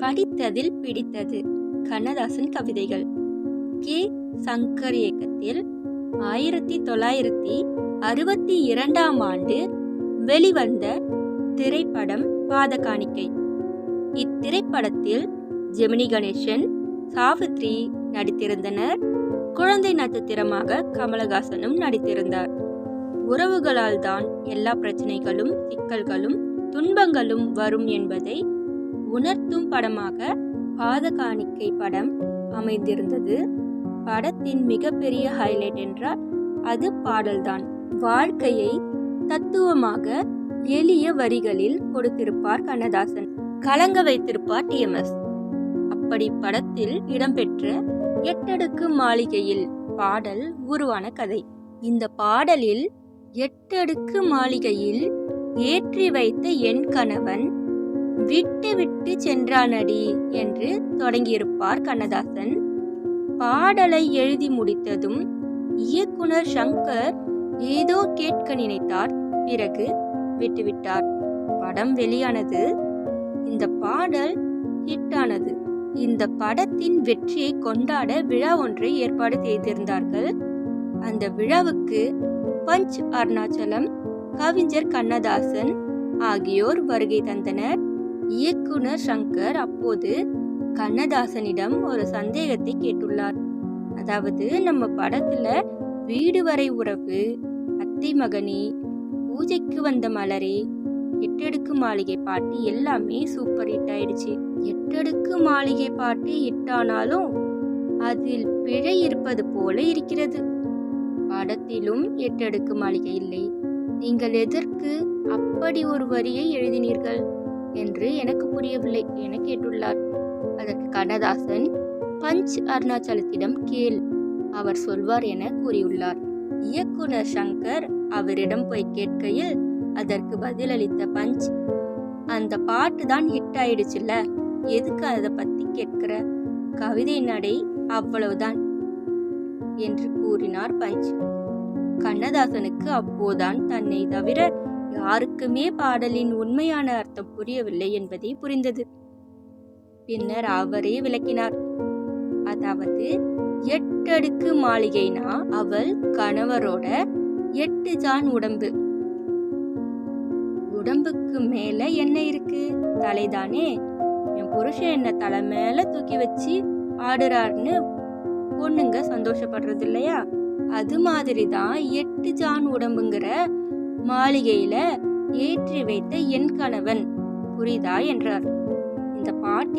படித்ததில் பிடித்தது. கண்ணதாசன் கவிதைகள். கே. சங்கர் இயக்கத்தில் ஆயிரத்தி தொள்ளாயிரத்தி அறுபத்தி இரண்டாம் ஆண்டு வெளிவந்த திரைப்படம் பாதகாணிக்கை. இத்திரைப்படத்தில் ஜெமினி கணேசன் சாவித்ரி நடித்திருந்தனர். குழந்தை நட்சத்திரமாக கமலஹாசனும் நடித்திருந்தார். உறவுகளால் தான் எல்லா பிரச்சனைகளும் சிக்கல்களும் துன்பங்களும் வரும் என்பதை உணர்த்தும் படமாக பாதகாணிக்கை படம் அமைந்திருந்தது. படத்தின் மிகப்பெரிய ஹைலைட் என்றால் அது பாடல்தான். வாழ்க்கையை தத்துவமாக எளிய வரிகளில் கொடுத்திருப்பார் கண்ணதாசன் கலங்க வைத்திருப்பார் டிஎம்எஸ் அப்படி படத்தில் இடம்பெற்ற எட்டடுக்கு மாளிகையில் பாடல் உருவான கதை. இந்த பாடலில் எட்டடுக்கு மாளிகையில் ஏற்றி வைத்த என் கணவன் விட்டு விட்டு சென்றானடி என்று தொடங்கியிருப்பார் கண்ணதாசன். பாடலை எழுதி முடித்ததும் இயக்குனர் சங்கர் ஏதோ கேட்க நினைத்தார். பிறகு விட்டுவிட்டார். படம் வெளியானது. இந்த பாடல் ஹிட்டானது. இந்த படத்தின் வெற்றியை கொண்டாட விழா ஒன்றை ஏற்பாடு செய்திருந்தார்கள். அந்த விழாவுக்கு பஞ்ச் அருணாச்சலம் கவிஞர் கண்ணதாசன் ஆகியோர் வருகை தந்தனர். இயக்குனர் சங்கர் அப்போது கண்ணதாசனிடம் ஒரு சந்தேகத்தை கேட்டுள்ளார். அதாவது நம்ம படத்துல வீடு வரை உறவு அத்தை மகனே பூஜைக்கு வந்த மலரே எட்டடுக்கு மாளிகை பாட்டு எல்லாமே சூப்பர் ஹிட் ஆயிடுச்சு. எட்டடுக்கு மாளிகை பாட்டு ஹிட்டானாலும் அதில் பிழை இருப்பது போல இருக்கிறது. படத்திலும் எட்டடுக்கு மாளிகை இல்லை. நீங்கள் எதற்கு அப்படி ஒரு வரியை எழுதினீர்கள்? என்று எனக்கு புரியவில்லை. என கேட்டுள்ளார். அதற்கு கண்ணதாசன் பஞ்ச் அருணாச்சலத்திடம் கேள். அவர் சொல்வார் என கூறியுள்ளார். இயக்குனர் சங்கர் அவரிடம் போய் கேட்கையில் அதற்கு பதிலளித்த பஞ்ச் அந்த பாட்டு தான் ஹிட் ஆயிடுச்சுல்ல. எதுக்கு அதை பத்தி கேட்கிற? கவிதை நடை அவ்வளவுதான் என்று கூறினார் பஞ்ச். கண்ணதாசனுக்கு அப்போதான் தன்னை தவிர யாருக்குமே பாடலின் உண்மையான அர்த்தம் புரியவில்லை என்பதே புரிந்தது. பின்னர் அவரே விளக்கினார். அதாவது எட்டடுக்கு மாளிகைனா அவள் கணவரோட எட்டு ஜான் உடம்பு. உடம்புக்கு மேல என்ன இருக்கு? தலைதானே? என் புருஷன் என்ன தலை மேல தூக்கி வச்சு ஆடுறாருன்னு பொண்ணுங்க சந்தோஷப்படுறது இல்லையா அது மாதிரி தான் எட்டு ஜான் உடம்புங்கிற மாளிகையில ஏற்றி வைத்த என் கணவன். புரிதா? என்றார். இந்த பாட்டில்